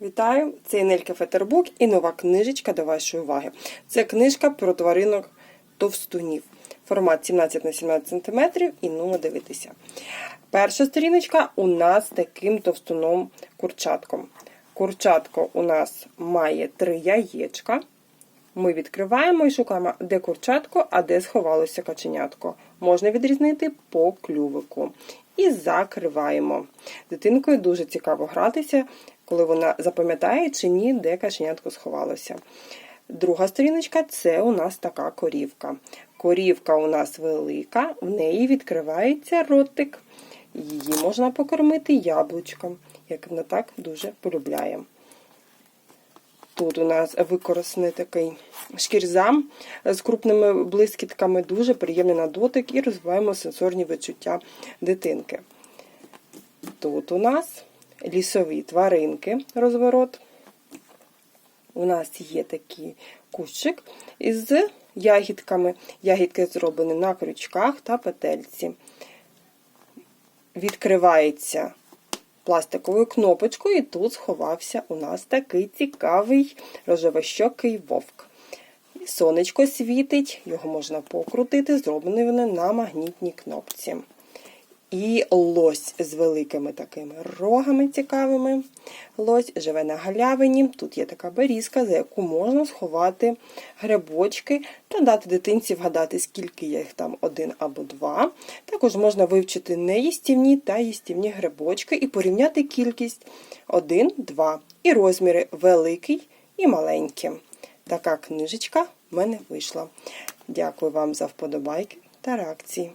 Вітаю! Це Нелька Фетербук і нова книжечка до вашої уваги. Це книжка про тваринок товстунів. Формат 17 на 17 см і ну дивитися. Перша сторіночка у нас таким товстуном курчатком. Курчатко у нас має три яєчка. Ми відкриваємо і шукаємо, де курчатко, а де сховалося каченятко. Можна відрізнити по клювику. І закриваємо. Дитинкою дуже цікаво гратися, коли вона запам'ятає чи ні, де каченятко сховалося. Друга сторіночка це у нас така корівка. Корівка у нас велика, в неї відкривається ротик. Її можна покормити яблучком, як вона так дуже полюбляє. Тут у нас використаний такий шкірзам з крупними блискітками, дуже приємний на дотик і розвиваємо сенсорні відчуття дитинки. Тут у нас лісові тваринки розворот. У нас є такий кущик із ягідками. Ягідки зроблені на крючках та петельці. Відкривається пластиковою кнопочкою, і тут сховався у нас такий цікавий рожевощокий вовк. Сонечко світить, його можна покрутити, зроблені вони на магнітній кнопці. І лось з великими такими рогами цікавими. Лось живе на галявині. Тут є така берізка, за яку можна сховати грибочки та дати дитинці вгадати, скільки їх там один або два. Також можна вивчити неїстівні та їстівні грибочки і порівняти кількість 1, 2 і розміри великий і маленький. Така книжечка в мене вийшла. Дякую вам за вподобайки та реакції.